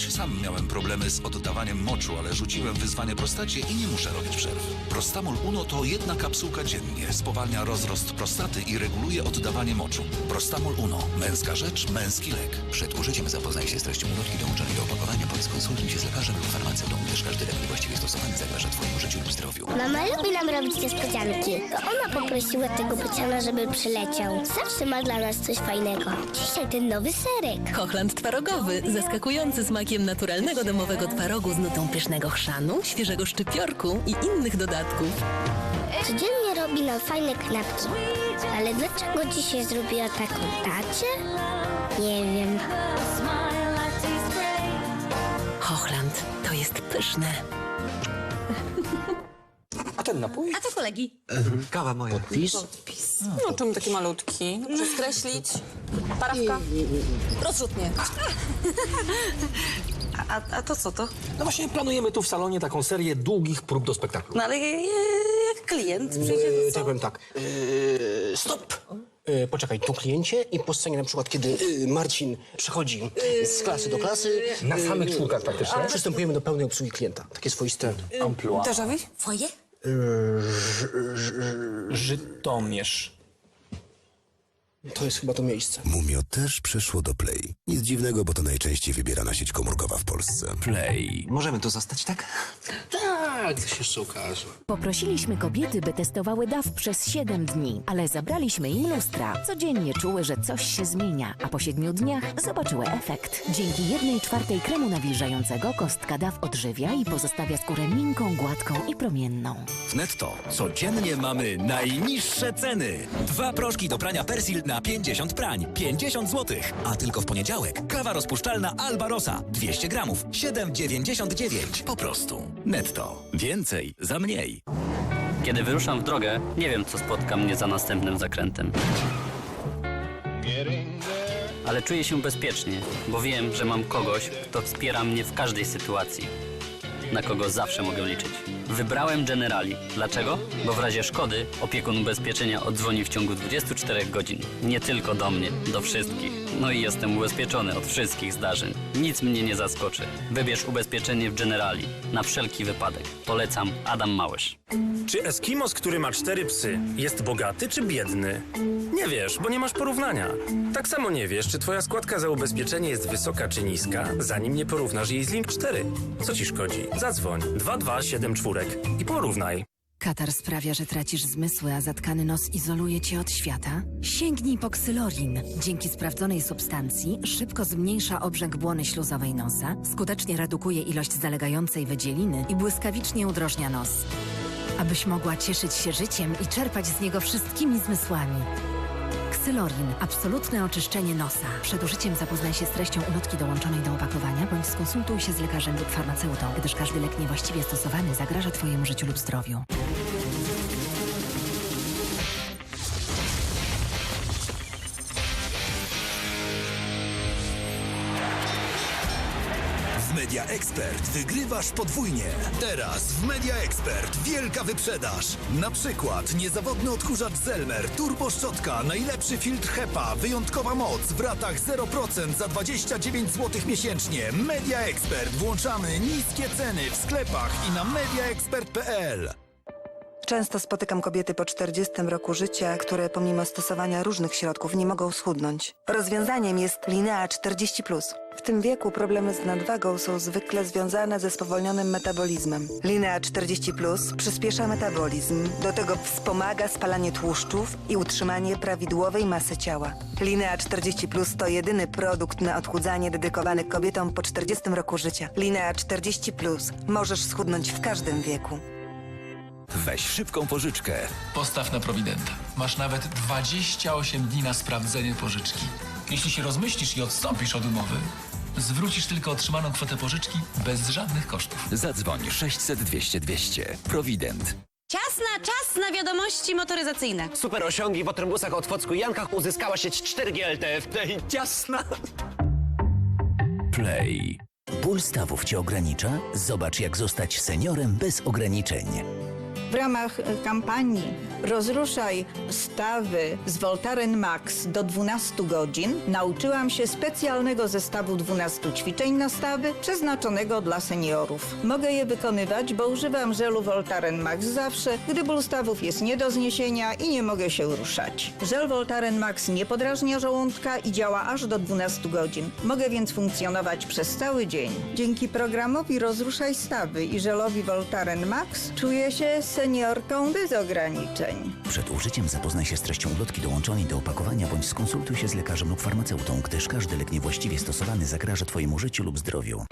Kiedyś sam miałem problemy z oddawaniem moczu, ale rzuciłem wyzwanie prostacie i nie muszę robić przerw. Prostamol Uno to jedna kapsułka dziennie. Spowalnia rozrost prostaty i reguluje oddawanie moczu. Prostamol Uno. Męska rzecz, męski lek. Przed użyciem zapoznaj się z treścią ulotki dołączonej do opakowania bądź skonsultuj się z lekarzem lub farmaceutą, gdyż każdy lek niewłaściwie stosowany zagraża Twojemu życiu lub zdrowiu. Mama lubi nam robić niespodzianki. To ona poprosiła tego bociana, żeby przyleciał. Zawsze ma dla nas coś fajnego. Dzisiaj ten nowy serek. Hochland twarogowy, zaskakujący smakiem naturalnego domowego twarogu z nutą pysznego chrzanu, świeżego szczypiorku i innych dodatków. Codziennie robi nam fajne knapki. Ale dlaczego dzisiaj zrobiła taką tacie? Nie wiem. Hochland to jest pyszne. A ten napój? A to kolegi. Kawa moja. Podpis? No czemu taki malutki? Muszę skreślić. Parafka. Rozrzutnie. A, a, a to co to? No właśnie planujemy tu w salonie taką serię długich prób do spektaklu. No ale e, jak klient przyjdzie, Eee, to co? ja powiem tak. Eee, stop! Eee, poczekaj, tu kliencie i po scenie na przykład, kiedy eee, Marcin przychodzi z klasy do klasy. Na samych czwórkach praktycznie. Przystępujemy do pełnej obsługi klienta. Takie swoiste amplua. Déjà vu? Foje? Żytomierz. To jest chyba to miejsce. Mumio też przeszło do Play. Nic dziwnego, bo to najczęściej wybierana sieć komórkowa w Polsce. Play. Możemy to zostać, tak? Tak, to się jeszcze okaże. Poprosiliśmy kobiety, by testowały DAW przez 7 dni, ale zabraliśmy im lustra. Codziennie czuły, że coś się zmienia, a po 7 dniach zobaczyły efekt. Dzięki jednej czwartej kremu nawilżającego kostka DAW odżywia i pozostawia skórę miękką, gładką i promienną. W netto codziennie mamy najniższe ceny. Dwa proszki do prania Persil na 50 prań, 50 zł. A tylko w poniedziałek kawa rozpuszczalna Albarosa 200 gramów, 7,99. Po prostu. Netto. Więcej za mniej. Kiedy wyruszam w drogę, nie wiem, co spotka mnie za następnym zakrętem. Ale czuję się bezpiecznie, bo wiem, że mam kogoś, kto wspiera mnie w każdej sytuacji. Na kogo zawsze mogę liczyć. Wybrałem Generali. Dlaczego? Bo w razie szkody opiekun ubezpieczenia odzwoni w ciągu 24 godzin. Nie tylko do mnie, do wszystkich. No i jestem ubezpieczony od wszystkich zdarzeń. Nic mnie nie zaskoczy. Wybierz ubezpieczenie w Generali. Na wszelki wypadek. Polecam Adam Małysz. Czy Eskimos, który ma cztery psy, jest bogaty czy biedny? Nie wiesz, bo nie masz porównania. Tak samo nie wiesz, czy twoja składka za ubezpieczenie jest wysoka czy niska, zanim nie porównasz jej z Link 4. Co ci szkodzi? Zadzwoń 2274 i porównaj. Katar sprawia, że tracisz zmysły, a zatkany nos izoluje cię od świata? Sięgnij po ksylorin. Dzięki sprawdzonej substancji szybko zmniejsza obrzęk błony śluzowej nosa, skutecznie redukuje ilość zalegającej wydzieliny i błyskawicznie udrożnia nos. Abyś mogła cieszyć się życiem i czerpać z niego wszystkimi zmysłami. Ksylorin. Absolutne oczyszczenie nosa. Przed użyciem zapoznaj się z treścią ulotki dołączonej do opakowania, bądź skonsultuj się z lekarzem lub farmaceutą, gdyż każdy lek niewłaściwie stosowany zagraża Twojemu życiu lub zdrowiu. Media Expert wygrywasz podwójnie. Teraz w Media Expert wielka wyprzedaż. Na przykład niezawodny odkurzacz Zelmer, turbo szczotka, najlepszy filtr HEPA, wyjątkowa moc w ratach 0% za 29 zł miesięcznie. Media Expert. Włączamy niskie ceny w sklepach i na mediaexpert.pl. Często spotykam kobiety po 40 roku życia, które pomimo stosowania różnych środków nie mogą schudnąć. Rozwiązaniem jest Linea 40. W tym wieku problemy z nadwagą są zwykle związane ze spowolnionym metabolizmem. Linea 40 przyspiesza metabolizm, do tego wspomaga spalanie tłuszczów i utrzymanie prawidłowej masy ciała. Linea 40 to jedyny produkt na odchudzanie dedykowany kobietom po 40 roku życia. Linea 40 możesz schudnąć w każdym wieku. Weź szybką pożyczkę. Postaw na Prowidenta. Masz nawet 28 dni na sprawdzenie pożyczki. Jeśli się rozmyślisz i odstąpisz od umowy, zwrócisz tylko otrzymaną kwotę pożyczki bez żadnych kosztów. Zadzwoń 600 200 200. Provident. Czas na czas na wiadomości motoryzacyjne. Super osiągi w Otrębusach, Otwocku i Jankach uzyskała sieć 4G LTE w tej ciasna. Play. Ból stawów cię ogranicza? Zobacz, jak zostać seniorem bez ograniczeń. W ramach e, kampanii Rozruszaj stawy z Voltaren Max do 12 godzin nauczyłam się specjalnego zestawu 12 ćwiczeń na stawy przeznaczonego dla seniorów. Mogę je wykonywać, bo używam żelu Voltaren Max zawsze, gdy ból stawów jest nie do zniesienia i nie mogę się ruszać. Żel Voltaren Max nie podrażnia żołądka i działa aż do 12 godzin. Mogę więc funkcjonować przez cały dzień. Dzięki programowi Rozruszaj stawy i żelowi Voltaren Max czuję się seniorką bez ograniczeń. Przed użyciem zapoznaj się z treścią ulotki dołączonej do opakowania bądź skonsultuj się z lekarzem lub farmaceutą, gdyż każdy lek niewłaściwie stosowany zagraża Twojemu życiu lub zdrowiu.